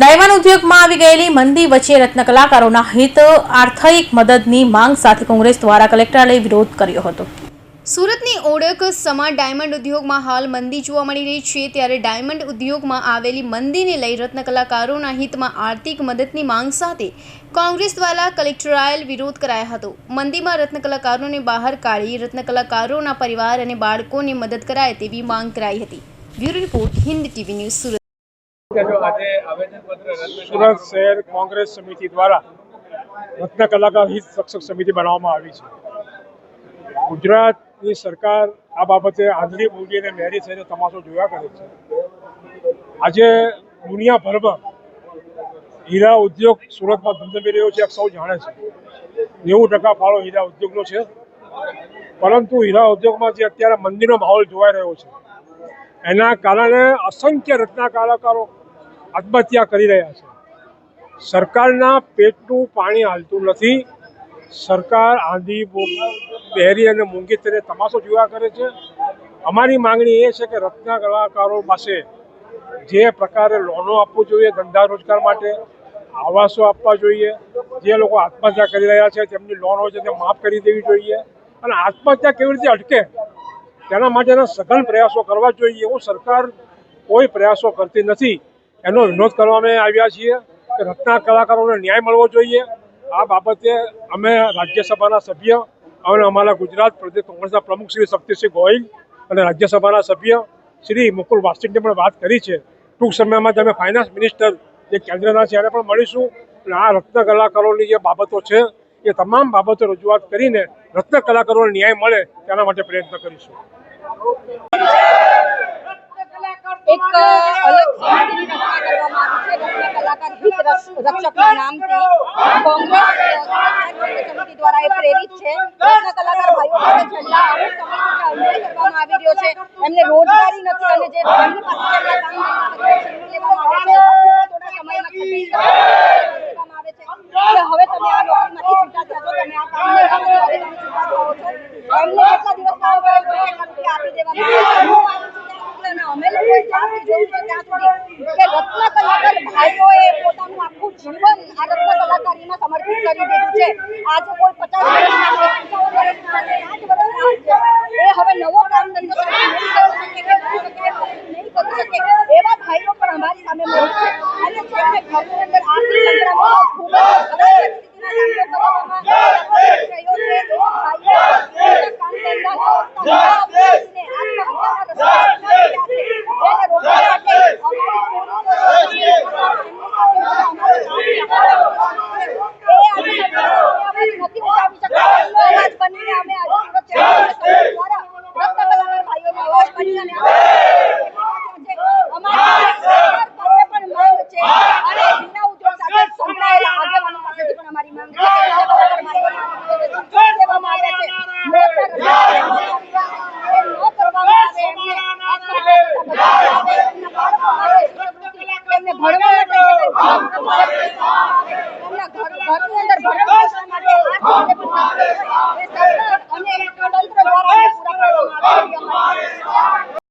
Diamond ઉદ્યોગમાં આવી ગયેલી મંદી વચ્ચે રત્ન કલાકારોના હિત, આર્થિક મદદની માંગ સાથે કોંગ્રેસ દ્વારા કલેક્ટરાલય વિરોધ કર્યો હતો. સુરતની ઓળખ સમા ડાયમંડ ઉદ્યોગમાં હાલ મંદી જોવા મળી રહી છે. ત્યારે ડાયમંડ ઉદ્યોગમાં આવેલી મંદીને લઈ રત્ન કલાકારોના હિતમાં આર્થિક મદદની માંગ સાથે કોંગ્રેસ દ્વારા કલેક્ટરાયલ વિરોધ કરાયો હતો. મંદીમાં રત્ન કલાકારોને બહાર કાઢી રત્ન કલાકારોના પરિવાર અને બાળકોને મદદ કરાય તેવી માંગ કરાઈ હતી. Bureau report Hind TV news Surat. Surat શહેર કોંગ્રેસ સમિતિ દ્વારા રત્ન કલાકાર હિત રક્ષક સમિતિ બનાવવામાં આવી છે. ગુજરાતની સરકાર આ બાબતે આંધળી બોલીને મેરી થઈને તમાશો જોયા કરે છે. આજે દુનિયાભરમાં હીરા ઉદ્યોગ સુરતમાં ધમધમી રહ્યો છે સૌ જાણે છે. નેવું ટકા ફાળો હીરા ઉદ્યોગનો છે. પરંતુ હીરા ઉદ્યોગમાં જે અત્યારે મંદીનો માહોલ જોવાઈ રહ્યો છે. એના કારણે અસંખ્ય રત્ના કલાકારો આત્મહત્યા કરી રહ્યા છે. સરકારના પેટનું પાણી હાલતું નથી. સરકાર આંધી બહેરી અને મૂંગી તેને તમાશો જોયા કરે છે. અમારી માંગણી એ છે કે રત્ના કલાકારો પાસે જે પ્રકારે લોનો આપવું જોઈએ ધંધા રોજગાર માટે, આવાસો આપવા જોઈએ, જે લોકો આત્મહત્યા કરી રહ્યા છે તેમની લોન હોય છે તે માફ કરી દેવી જોઈએ. અને આત્મહત્યા કેવી રીતે અટકે? તેના માટેના સઘન પ્રયાસો કરવા જોઈએ. એવું સરકાર કોઈ પ્રયાસો કરતી નથી. એનો વિરોધ કરવા અમે આવ્યા છીએ કે રત્ના કલાકારોને ન્યાય મળવો જોઈએ. આ બાબતે અમે રાજ્યસભાના સભ્ય અને અમારા ગુજરાત પ્રદેશ કોંગ્રેસના પ્રમુખ શ્રી શક્તિસિંહ ગોહિલ અને રાજ્યસભાના સભ્ય શ્રી મુકુલ વાસ્તિકને પણ વાત કરી છે. ટૂંક સમયમાં તમે ફાઇનાન્સ મિનિસ્ટર જે કેન્દ્રના છે એને પણ મળીશું. અને આ રત્ન કલાકારોની જે બાબતો છે એ તમામ બાબતો રજૂઆત કરીને રત્ન કલાકારોને ન્યાય મળે તેના માટે પ્રયત્ન કરીશું. એક અલગ સમિતિની રચના કલાકાર હિત રક્ષ- રક્ષકના નામથી કોંગ્રેસ સમિતિ દ્વારા એ પ્રેરિત છે. રત્ન કલાકાર ભાઈઓ આવી રહ્યો છે. એમને રોજગારી નથી અને જે એમની પાસે જેટલા કામ ધંધા છે, છીનવી લેવામાં આવે છે થોડા સમયમાં ખસેડી દેવામાં આવે છે કે હવે તમે આ નોકરીમાંથી છૂટા થશો તમે આ કામ નહીં કરો તો હવે તમે છૂટા થાઓ છો એમને કેટલા દિવસ કામ કરે છે એટલા રૂપિયા આપી દેવામાં આવે છે રત્ન કલાકાર ભાઈઓએ પોતાનું આખું જીવન આ રત્ન કલાકારીમાં સમર્પિત કરી દીધું છે. આજે કોઈ પચાસ એ હવે નવો કામ ધંધો શકે એવા ભાઈઓ પણ અમારી સામે મળે છે. અને અંદર આર્થિક છે આપીને આત્મહત્યાના રસ્તે અપનાવી રહ્યા છે જેને રોકવા માટે અમારી અમારી માંગ છે કે કલાકાર ભાઈઓને છોડી દેવામાં આવે છે મોટા